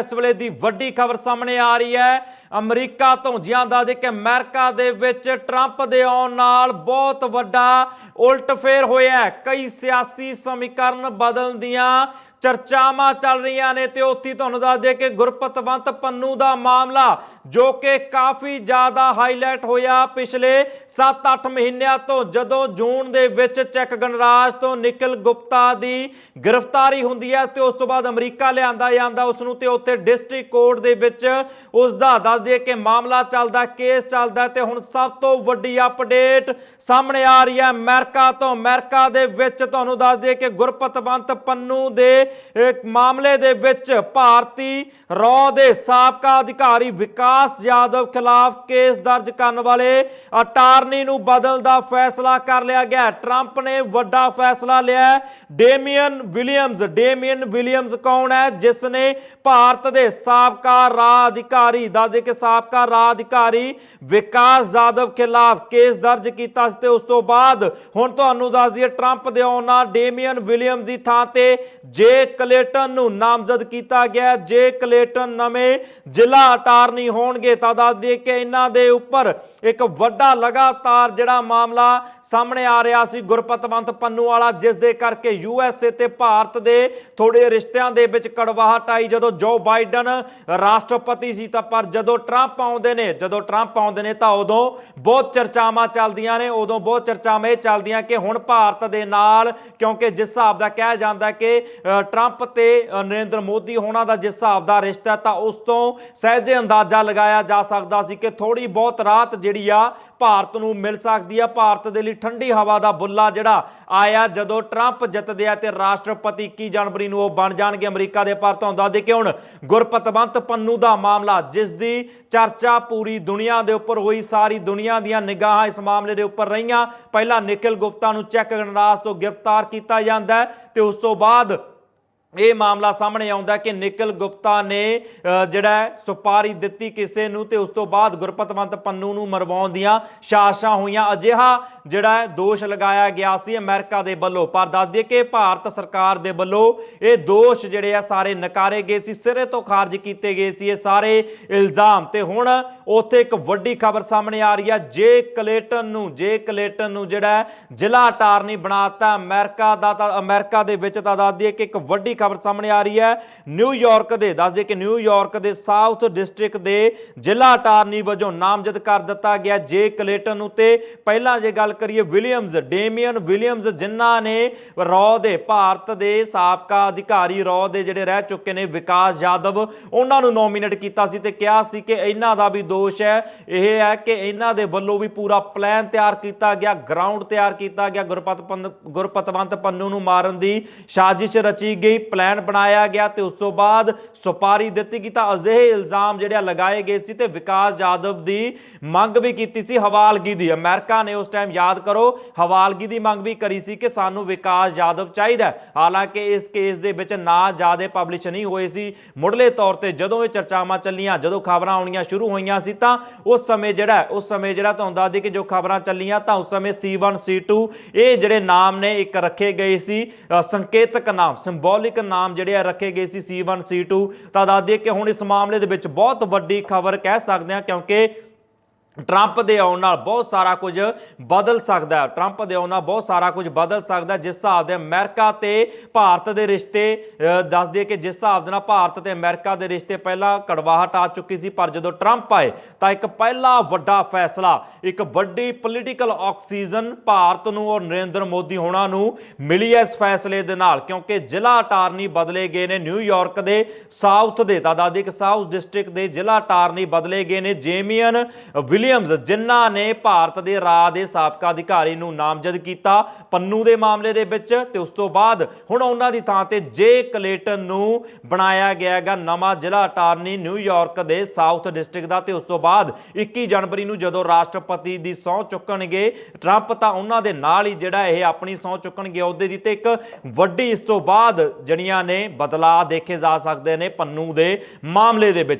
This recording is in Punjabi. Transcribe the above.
ਇਸ ਵੇਲੇ ਦੀ ਵੱਡੀ ਖਬਰ ਸਾਹਮਣੇ ਆ ਰਹੀ ਹੈ। ਅਮਰੀਕਾ ਤੋਂ ਜ਼ਿਆਦਾ ਦੇ ਕਿ ਅਮਰੀਕਾ ਦੇ ਵਿੱਚ ਟਰੰਪ ਦੇ ਆਉਣ ਨਾਲ ਬਹੁਤ ਵੱਡਾ ਉਲਟਫੇਰ ਹੋਇਆ ਕਈ ਸਿਆਸੀ ਸਮੀਕਰਨ ਬਦਲਣ ਦੀਆਂ ਚਰਚਾਵਾਂ ਚੱਲ ਰਹੀਆਂ ਨੇ ਤੇ ਉੱਥੇ ਤੁਹਾਨੂੰ ਦੱਸ ਦੇ ਕਿ ਗੁਰਪਤਵੰਤ ਪੰਨੂ ਦਾ ਮਾਮਲਾ, ਜੋ ਕਿ ਕਾਫੀ ਜ਼ਿਆਦਾ ਹਾਈਲਾਈਟ ਹੋਇਆ ਪਿਛਲੇ 7-8 ਮਹੀਨਿਆਂ ਤੋਂ, ਜਦੋਂ ਜੂਨ ਦੇ ਵਿੱਚ ਚੈੱਕ ਗਣਰਾਜ ਤੋਂ ਨਿਕਲ ਗੁਪਤਾ ਦੀ ਗ੍ਰਿਫਤਾਰੀ ਹੁੰਦੀ ਹੈ ਤੇ ਉਸ ਤੋਂ ਬਾਅਦ ਅਮਰੀਕਾ ਲਿਆਂਦਾ ਜਾਂਦਾ ਉਸ ਨੂੰ ਤੇ ਉੱਥੇ ਡਿਸਟ੍ਰਿਕਟ ਕੋਰਟ ਦੇ ਵਿੱਚ ਉਸ ਦਾ ਦੱਸ ਦਈਏ ਕਿ ਮਾਮਲਾ ਚੱਲਦਾ ਕੇਸ ਚੱਲਦਾ ਤੇ ਹੁਣ ਸਭ ਤੋਂ ਵੱਡੀ ਅਪਡੇਟ ਸਾਹਮਣੇ ਆ ਰਹੀ ਹੈ ਅਮਰੀਕਾ ਤੋਂ। ਅਮਰੀਕਾ ਦੇ ਵਿੱਚ ਤੁਹਾਨੂੰ ਦੱਸ ਦਈਏ ਕਿ ਗੁਰਪਤਵੰਤ ਪੰਨੂ ਦੇ ਮਾਮਲੇ ਦੇ ਵਿੱਚ ਭਾਰਤੀ ਰੌ ਦੇ ਸਾਬਕਾ ਅਧਿਕਾਰੀ ਵਿਕਾਸ ਯਾਦਵ ਖਿਲਾਫ ਕੇਸ ਦਰਜ ਕਰਨ ਵਾਲੇ ਅਟਾਰਨੀ ਨੂੰ ਬਦਲ ਦਾ ਫੈਸਲਾ ਕਰ ਲਿਆ ਗਿਆ। ਟਰੰਪ ਨੇ ਵੱਡਾ ਫੈਸਲਾ ਲਿਆ ਡੇਮੀਅਨ ਵਿਲੀਅਮਸ ਡੇਮੀਅਨ ਵਿਲੀਅਮਸ ਕੌਣ ਹੈ? ਜਿਸ ਨੇ ਭਾਰਤ ਦੇ ਸਾਬਕਾ ਰਾਜ ਅਧਿਕਾਰੀ ਦੱਸਦੇ ਕਿ ਸਾਬਕਾ ਰਾਜ ਅਧਿਕਾਰੀ ਵਿਕਾਸ ਯਾਦਵ ਖਿਲਾਫ ਕੇਸ ਦਰਜ ਕੀਤਾ ਸੀ ਤੇ ਉਸ ਤੋਂ ਬਾਅਦ ਹੁਣ ਤੁਹਾਨੂੰ ਦੱਸ ਦਈਏ ਟਰੰਪ ਦੇ ਆਉਣ ਨਾਲ ਡੇਮੀਅਨ ਵਿਲੀਅਮ ਦੀ ਥਾਂ ਤੇ ਜੇ ਕਲੇਟਨ ਨੂੰ ਨਾਮਜ਼ਦ ਕੀਤਾ ਗਿਆ ਜੇ ਕਲੇਟਨ ਨਵੇਂ ਜ਼ਿਲ੍ਹਾ ਅਟਾਰਨੀ ਹੋਣਗੇ, ਤਾਂ ਦੱਸ ਦਈਏ ਕਿ ਇਹਨਾਂ ਦੇ ਉੱਪਰ ਇੱਕ ਵੱਡਾ ਲਗਾਤਾਰ ਜਿਹੜਾ ਮਾਮਲਾ ਸਾਹਮਣੇ ਆ ਰਿਹਾ ਸੀ ਗੁਰਪਤਵੰਤ ਪੰਨੂ ਵਾਲਾ, ਜਿਸ ਦੇ ਕਰਕੇ ਯੂਐਸਏ ਤੇ ਭਾਰਤ ਦੇ ਥੋੜੇ ਰਿਸ਼ਤਿਆਂ ਦੇ ਵਿੱਚ ਕੜਵਾਹਟ ਆਈ। ਜਦੋਂ ਜੋ ਬਾਈਡਨ ਰਾਸ਼ਟਰਪਤੀ ਸੀ, ਤਾਂ ਪਰ ਜਦੋਂ ਟਰੰਪ ਆਉਂਦੇ ਨੇ, ਜਦੋਂ ਟਰੰਪ ਆਉਂਦੇ ਨੇ, ਤਾਂ ਉਦੋਂ ਬਹੁਤ ਚਰਚਾਵਾਂ ਚੱਲਦੀਆਂ ਨੇ। ਉਦੋਂ ਬਹੁਤ ਚਰਚਾਵਾਂ ਇਹ ਚੱਲਦੀਆਂ ਕਿ ਹੁਣ ਭਾਰਤ ਦੇ ਨਾਲ, ਕਿਉਂਕਿ ਜਿਸ ਹਿਸਾਬ ਦਾ ਕਿਹਾ ਜਾਂਦਾ ਕਿ ਟਰੰਪ ਤੇ ਨਰਿੰਦਰ ਮੋਦੀ ਹੋਣਾ ਦਾ ਜਿਸ ਹਿਸਾਬ ਦਾ ਰਿਸ਼ਤਾ ਤਾਂ ਉਸ ਤੋਂ ਸਹਿਜੇ ਅੰਦਾਜ਼ਾ ਲਗਾਇਆ ਜਾ ਸਕਦਾ ਸੀ ਕਿ ਥੋੜੀ ਬਹੁਤ ਰਾਤ ਜਿਹੜੀ ਆ ਭਾਰਤ ਨੂੰ ਮਿਲ ਸਕਦੀ ਆ। ਭਾਰਤ ਦੇ ਲਈ ਠੰਡੀ ਹਵਾ ਦਾ ਬੁੱਲਾ ਜਿਹੜਾ ਆਇਆ, ਜਦੋਂ ਟਰੰਪ ਜਿੱਤਦੇ ਆ ਤੇ ਰਾਸ਼ਟਰਪਤੀ 21 ਜਨਵਰੀ ਨੂੰ ਉਹ ਬਣ ਜਾਣਗੇ ਅਮਰੀਕਾ ਦੇ ਪਰ ਤੋਂ ਦੱਸਦੇ ਕਿ ਹੁਣ ਗੁਰਪਤਵੰਤ ਪੰਨੂ ਦਾ ਮਾਮਲਾ, ਜਿਸ ਦੀ ਚਰਚਾ ਪੂਰੀ ਦੁਨੀਆ ਦੇ ਉੱਪਰ ਹੋਈ, ਸਾਰੀ ਦੁਨੀਆ ਦੀਆਂ ਨਿਗਾਹਾਂ ਇਸ ਮਾਮਲੇ ਦੇ ਉੱਪਰ ਰਹੀਆਂ। ਪਹਿਲਾਂ ਨਿਖਿਲ ਗੁਪਤਾ ਨੂੰ ਚੈੱਕ ਗਣਰਾਜ ਤੋਂ ਗ੍ਰਿਫਤਾਰ ਕੀਤਾ ਜਾਂਦਾ ਹੈ ਤੇ ਉਸ ਤੋਂ ਬਾਅਦ ਇਹ ਮਾਮਲਾ ਸਾਹਮਣੇ ਆਉਂਦਾ ਕਿ ਨਿਕਲ ਗੁਪਤਾ ਨੇ ਜਿਹੜਾ ਸੁਪਾਰੀ ਦਿੱਤੀ ਕਿਸੇ ਨੂੰ ਤੇ ਉਸ ਤੋਂ ਬਾਅਦ ਗੁਰਪਤਵੰਤ ਪੰਨੂ ਨੂੰ ਮਰਵਾਉਣ ਦੀਆਂ ਸਾਜ਼ਿਸ਼ਾਂ ਹੋਈਆਂ। ਅਜਿਹਾ ਜਿਹੜਾ ਦੋਸ਼ ਲਗਾਇਆ ਗਿਆ ਸੀ ਅਮਰੀਕਾ ਦੇ ਵੱਲੋਂ। ਪਰ ਦੱਸ ਦਈਏ ਕਿ ਭਾਰਤ ਸਰਕਾਰ ਦੇ ਵੱਲੋਂ ਇਹ ਦੋਸ਼ ਜਿਹੜੇ ਆ, ਸਾਰੇ ਨਕਾਰੇ ਗਏ ਸੀ, ਸਿਰੇ ਤੋਂ ਖਾਰਜ ਕੀਤੇ ਗਏ ਸੀ ਇਹ ਸਾਰੇ ਇਲਜ਼ਾਮ। ਤੇ ਹੁਣ ਉੱਥੇ ਇੱਕ ਵੱਡੀ ਖਬਰ ਸਾਹਮਣੇ ਆ ਰਹੀ ਹੈ, ਜੇ ਕਲੇਟਨ ਨੂੰ, ਜੇ ਕਲੇਟਨ ਨੂੰ ਜਿਹੜਾ ਜ਼ਿਲ੍ਹਾ ਅਟਾਰਨੀ ਬਣਾਤਾ, ਅਮਰੀਕਾ ਦਾ ਤਾਂ, ਅਮਰੀਕਾ ਦੇ ਵਿੱਚ ਤਾਂ ਦੱਸ ਦਈਏ ਕਿ ਇੱਕ ਵੱਡੀ ਖਬਰ ਸਾਹਮਣੇ ਆ ਰਹੀ ਹੈ। ਨਿਊਯਾਰਕ ਦੇ, ਦੱਸ ਦਈਏ ਕਿ ਨਿਊਯਾਰਕ ਦੇ ਸਾਊਥ ਡਿਸਟ੍ਰਿਕਟ ਦੇ ਜ਼ਿਲ੍ਹਾ ਅਟਾਰਨੀ ਵਜੋਂ ਨਾਮਜ਼ਦ ਕਰ ਦਿੱਤਾ ਗਿਆ। ਜੇ ਕਲੇਟਨ ਨੂੰ ਪਹਿਲਾਂ ਜੇ ਗੱਲ ਕਰੀਏ ਵਿਲੀਅਮਸ ਡੇਮੀਅਨ ਵਿਲੀਅਮਸ ਜਿਨ੍ਹਾਂ ਨੇ ਰੌ ਦੇ, ਭਾਰਤ ਦੇ ਸਾਬਕਾ ਅਧਿਕਾਰੀ ਰੌ ਦੇ ਜਿਹੜੇ ਰਹਿ ਚੁੱਕੇ ਨੇ, ਵਿਕਾਸ ਯਾਦਵ, ਉਹਨਾਂ ਨੂੰ ਨੋਮੀਨੇਟ ਕੀਤਾ ਸੀ ਤੇ ਕਿਹਾ ਸੀ ਕਿ ਇਹਨਾਂ ਦਾ ਵੀ ਦੋਸ਼ ਹੈ। ਇਹ ਹੈ ਕਿ ਇਹਨਾਂ ਦੇ ਵੱਲੋਂ ਵੀ ਪੂਰਾ ਪਲਾਨ ਤਿਆਰ ਕੀਤਾ ਗਿਆ, ਗਰਾਊਂਡ ਤਿਆਰ ਕੀਤਾ ਗਿਆ। ਗੁਰਪਤ ਪੰਨ- ਗੁਰਪਤਵੰਤ ਪੰਨੂ ਨੂੰ ਮਾਰਨ ਦੀ ਸਾਜ਼ਿਸ਼ ਰਚੀ ਗਈ। ਪਲਾਨ ਬਣਾਇਆ ਗਿਆ ਤੇ ਉਸ ਤੋਂ ਬਾਅਦ ਸੁਪਾਰੀ ਦਿੱਤੀ ਗਈ ਤਾਂ ਅਜਿਹੇ ਇਲਜ਼ਾਮ ਜਿਹੜੇ ਆ ਲਗਾਏ ਗਏ ਸੀ ਤੇ ਵਿਕਾਸ ਯਾਦਵ ਦੀ ਮੰਗ ਵੀ ਕੀਤੀ ਸੀ ਹਵਾਲਗੀ ਦੀ। ਅਮਰੀਕਾ ਨੇ ਉਸ ਟਾਈਮ ਯਾਦ ਕਰੋ, ਹਵਾਲਗੀ ਦੀ ਮੰਗ ਵੀ ਕਰੀ ਸੀ ਕਿ ਸਾਨੂੰ ਵਿਕਾਸ ਯਾਦਵ ਚਾਹੀਦਾ ਹਾਲਾਂਕਿ ਇਸ ਕੇਸ ਦੇ ਵਿੱਚ ਨਾ ਜ਼ਿਆਦਾ ਪਬਲਿਸ਼ ਨਹੀਂ ਹੋਏ ਸੀ। ਮੁੱਢਲੇ ਤੌਰ ਤੇ ਜਦੋਂ ਇਹ ਚਰਚਾਵਾਂ ਚੱਲੀਆਂ, ਜਦੋਂ ਖਬਰਾਂ ਆਉਣੀਆਂ ਸ਼ੁਰੂ ਹੋਈਆਂ ਸੀ ਤਾਂ ਉਸ ਸਮੇਂ ਜਿਹੜਾ ਉਸ ਸਮੇਂ ਜਿਹੜਾ ਤੁਹਾਨੂੰ ਦੱਸ ਦਈਏ ਕਿ ਜੋ ਖਬਰਾਂ ਚੱਲੀਆਂ ਤਾਂ ਉਸ ਸਮੇਂ C1 C2 ਇਹ ਜਿਹੜੇ ਨਾਮ ਨੇ ਇੱਕ ਰੱਖੇ ਗਏ ਸੀ ਸੰਕੇਤਕ ਨਾਮ ਸਿੰਬੋਲਿਕ ਨਾਮ ਜਿਹੜੇ ਆ ਰੱਖੇ ਗਏ ਸੀ C1 C2 ਤਾਂ ਦੱਸ ਦਈਏ ਕਿ ਹੁਣ ਇਸ ਮਾਮਲੇ ਦੇ ਵਿੱਚ ਬਹੁਤ ਵੱਡੀ ਖਬਰ ਕਹਿ ਸਕਦੇ ਹਾਂ ਕਿਉਂਕਿ ਟਰੰਪ ਦੇ ਆਉਣ ਨਾਲ ਬਹੁਤ ਸਾਰਾ ਕੁਝ ਬਦਲ ਸਕਦਾ ਹੈ। ਟਰੰਪ ਦੇ ਆਉਣ ਨਾਲ ਬਹੁਤ ਸਾਰਾ ਕੁਝ ਬਦਲ ਸਕਦਾ ਜਿਸ ਹਿਸਾਬ ਦੇ ਅਮਰੀਕਾ ਤੇ ਭਾਰਤ ਦੇ ਰਿਸ਼ਤੇ ਅ, ਦੱਸ ਦਈਏ ਕਿ ਜਿਸ ਹਿਸਾਬ ਦੇ ਨਾਲ ਭਾਰਤ ਤੇ ਅਮਰੀਕਾ ਦੇ ਰਿਸ਼ਤੇ ਪਹਿਲਾਂ ਕੜਵਾਹਟ ਆ ਚੁੱਕੀ ਸੀ ਪਰ ਜਦੋਂ ਟਰੰਪ ਆਏ ਤਾਂ ਇੱਕ ਪਹਿਲਾ ਵੱਡਾ ਫੈਸਲਾ ਇੱਕ ਵੱਡੀ ਪੋਲੀਟੀਕਲ ਆਕਸੀਜਨ ਭਾਰਤ ਨੂੰ ਔਰ ਨਰਿੰਦਰ ਮੋਦੀ ਹੋਣਾ ਨੂੰ ਮਿਲੀ ਹੈ ਇਸ ਫੈਸਲੇ ਦੇ ਨਾਲ ਕਿਉਂਕਿ ਜ਼ਿਲ੍ਹਾ ਅਟਾਰਨੀ ਬਦਲੇ ਗਏ ਨੇ ਨਿਊਯਾਰਕ ਦੇ ਸਾਊਥ ਦੇ ਤਾਂ ਦੱਸ ਦਈਏ ਕਿ ਸਾਊਥ ਡਿਸਟ੍ਰਿਕਟ ਦੇ ਜ਼ਿਲ੍ਹਾ ਅਟਾਰਨੀ ਬਦਲੇ ਗਏ ਨੇ ਜੇਮੀਅਨ ਵਿਲੀਅਮਸ ਜਿਨ੍ਹਾਂ ਨੇ ਭਾਰਤ ਦੇ ਰਾਜ ਦੇ ਸਾਬਕਾ ਅਧਿਕਾਰੀ ਨੂੰ ਨਾਮਜ਼ਦ ਕੀਤਾ ਪੰਨੂ ਦੇ ਮਾਮਲੇ ਦੇ ਵਿੱਚ ਤੇ ਉਸ ਤੋਂ ਬਾਅਦ ਹੁਣ ਉਹਨਾਂ ਦੀ ਥਾਂ ਤੇ ਜੇ ਕਲੇਟਨ ਨੂੰ ਬਣਾਇਆ ਗਿਆ ਹੈਗਾ ਨਵਾਂ ਜ਼ਿਲ੍ਹਾ ਅਟਾਰਨੀ ਨਿਊਯਾਰਕ ਦੇ ਸਾਊਥ ਡਿਸਟ੍ਰਿਕਟ ਦਾ ਤੇ ਉਸ ਤੋਂ ਬਾਅਦ 21 ਜਨਵਰੀ ਨੂੰ ਜਦੋਂ ਰਾਸ਼ਟਰਪਤੀ ਦੀ ਸਹੁੰ ਚੁੱਕਣਗੇ, ਟਰੰਪ ਤਾਂ ਉਹਨਾਂ ਦੇ ਨਾਲ ਹੀ ਜਿਹੜਾ ਇਹ ਆਪਣੀ ਸਹੁੰ ਚੁੱਕਣਗੇ ਉਹਦੇ ਦੀ ਤੇ ਇੱਕ ਵੱਡੀ ਇਸ ਤੋਂ ਬਾਅਦ ਜਣੀਆਂ ਨੇ ਬਦਲਾਅ ਦੇਖੇ ਜਾ ਸਕਦੇ ਨੇ ਪੰਨੂ ਦੇ ਮਾਮਲੇ ਦੇ ਵਿੱਚ।